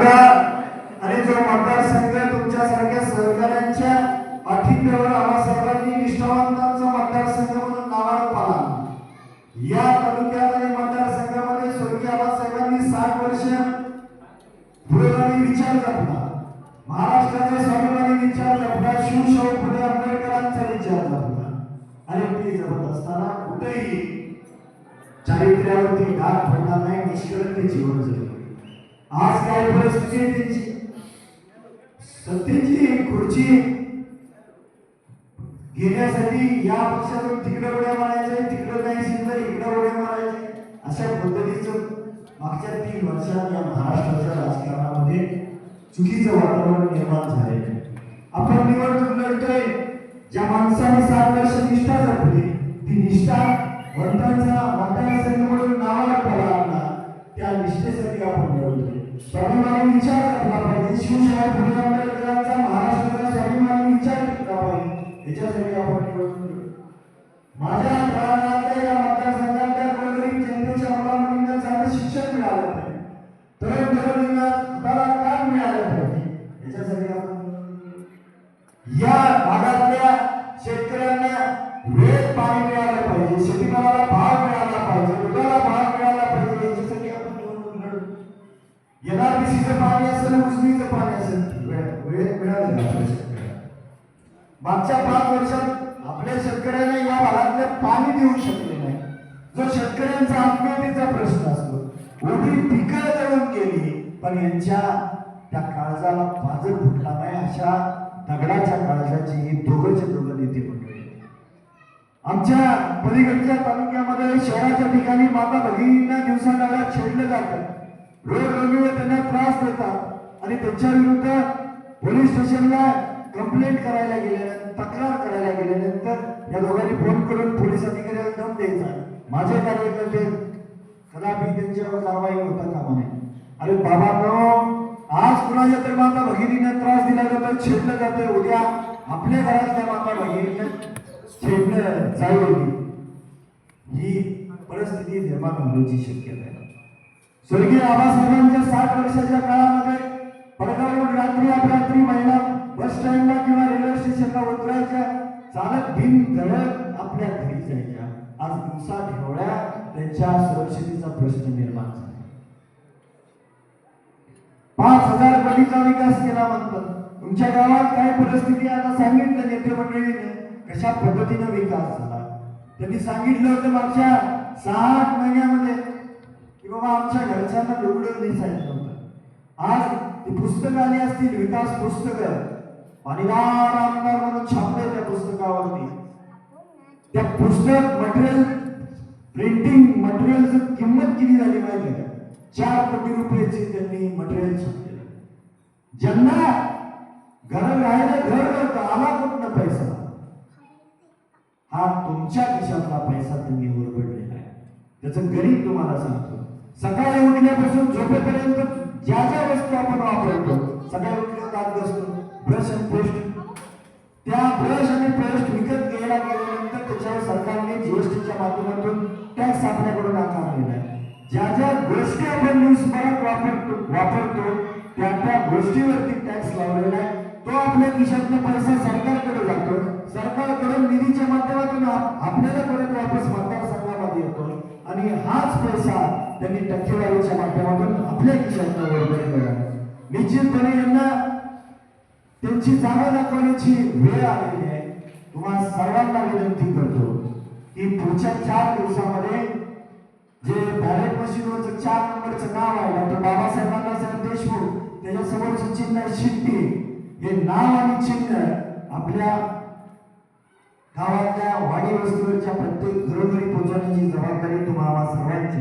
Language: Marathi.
आणि जो मतदारसंघ तुमच्यासारख्या सहकाऱ्यांच्या पाठिंब्यावर आम्हा सर्वांनी निष्ठावंतांचा मतदारसंघ म्हणून नावावर पाला या तालुक्यात आणि मतदारसंघामध्ये स्वर्गीय आबासाहेबांनी साठ वर्ष पुरोगामी विचार जपला. महाराष्ट्राचा स्वाभिमानी विचार जपला. शिवशाहू फुले आंबेडकरांचा विचार जपला. आणि ते जपत असताना कुठेही चारित्र्यावरती घात पडणार नाही निष्कलंक जीवन जगले. आज काय परिस्थिती आहे त्यांची? सत्तेची खुर्ची. घेण्यासाठी या पक्षातून तिकडे उड्या मारायचे तिकडे नाही शिंदे इकडे उड्या मारायचे अशा पद्धतीचं मागच्या तीन वर्षात या महाराष्ट्राच्या राजकारणामध्ये चुकीचं वातावरण निर्माण झाले आपण निवडणूक लढतोय. ज्या माणसाने सात वर्ष निष्ठा जपली ती निष्ठा वंतांचा मतदारसंघ म्हणून नावाला पडला त्या निष्ठेसाठी आपण निवडतोय स्वाभिमानी विचार जपला पाहिजे. शिवशाही फुले आंबेडकरांचा महाराष्ट्राचा स्वाभिमानी विचार टिकला पाहिजे. याच्यासाठी आपण निवडतो माझ्या मागच्या पाच वर्षात आपल्या शेतकऱ्यांना या भागातले पाणी देऊ शकले नाही. जो शेतकऱ्यांचा आत्महत्येचा प्रश्न असतो उभी पिकं जळून गेली पण यांच्या त्या काळजाला बाजर फुटला नाही अशा दगडाच्या काळजाची ही दोघंचे दोघं नेते मंडळी आमच्या पलीकडच्या तालुक्यामध्ये शहराच्या ठिकाणी माता भगिनींना दिवसाडाळ्यात छेडलं जातं. रोड रंगीवर त्यांना त्रास देतात. आणि त्यांच्या विरुद्ध पोलीस स्टेशनला कंप्लेंट करायला गेल्यानंतर तक्रार करायला गेल्यानंतर या दोघांनी फोन करून पोलीस अधिकाऱ्याला दम द्यायचा. माझे कार्यकर्ते कदापि त्यांच्यावर कारवाई होता कामा नये. अरे बाबांनो आज कुणाच्या तर माता भगिनीनं त्रास दिला जातो छेडलं जातोय उद्या आपल्या घरातल्या माता भगिनींना छेडलं जाईल. ही परिस्थिती निर्माण होण्याची शक्यता आहे. स्वर्गीय आबासाहेबांच्या साठ वर्षाच्या काळात चालत आपल्या घरी जायच्या. आज दिवसा ढेवळ्या त्यांच्या सुरक्षितेचा प्रश्न निर्माण झाला. पाच हजार कोटीचा विकास केला म्हणतात. तुमच्या गावात काय परिस्थिती आता सांगितलं नेते मंडळीने. कशा पद्धतीने विकास झाला? त्यांनी सांगितलं होतं मागच्या सहा आठ महिन्यामध्ये की बाबा आमच्या घरच्यांना लुगडं दिसायचं होतं. आज ती पुस्तकं आली असतील विकास पुस्तकं. पाणीदार आमदार म्हणून छापले त्या पुस्तकावरती. त्या पुस्तक मटेरियल प्रिंटिंग मटेरियलची किंमत किती झाली माहिती का? चार कोटी रुपयाची त्यांनी मटेरियल छापलेलं ज्यांना घर राहायला घर नव्हतं आला कुठनं पैसा? हा तुमच्या खिशातला पैसा त्यांनी ओरबडलेला आहे. त्याचं गरीब तुम्हाला सांगतो. सकाळी उठल्यापासून झोपेपर्यंत ज्या ज्या वस्तू आपण वापरतो सकाळी उठल्या दात बसतो ब्रश आणि पेस्ट त्या ब्रश आणि पेस्ट ज्या ज्या गोष्टी आपण दिवसभरात वापरतो वापरतो त्या त्या गोष्टीवरती टॅक्स लावलेला आहे. तो आपल्या खिशातला पैसा सरकारकडे जातो. सरकारकडून निधीच्या माध्यमातून आपल्याला परत वापस मतदारसंघामध्ये येतो. आणि हाच पैसा त्यांनी टक्केवारीच्या माध्यमातून आपल्या खिशातला वळवलेला आहे निश्चितपणे यांना त्यांची जागा दाखवण्याची वेळ आलेली आहे. तुम्हाला सर्वांना विनंती करतो की पुढच्या चार दिवसामध्ये मशीनवरचं चार नंबरचं नाव आहे. डॉक्टर बाबासाहेब अण्णासाहेब देशमुख. त्याच्यासमोरचं चिन्ह आहे हे नाव आणि चिन्ह आपल्या गावातल्या वाडी वस्तीवरच्या प्रत्येक घरोघरी पोहोचवण्याची जबाबदारी तुम्हाला सर्वांची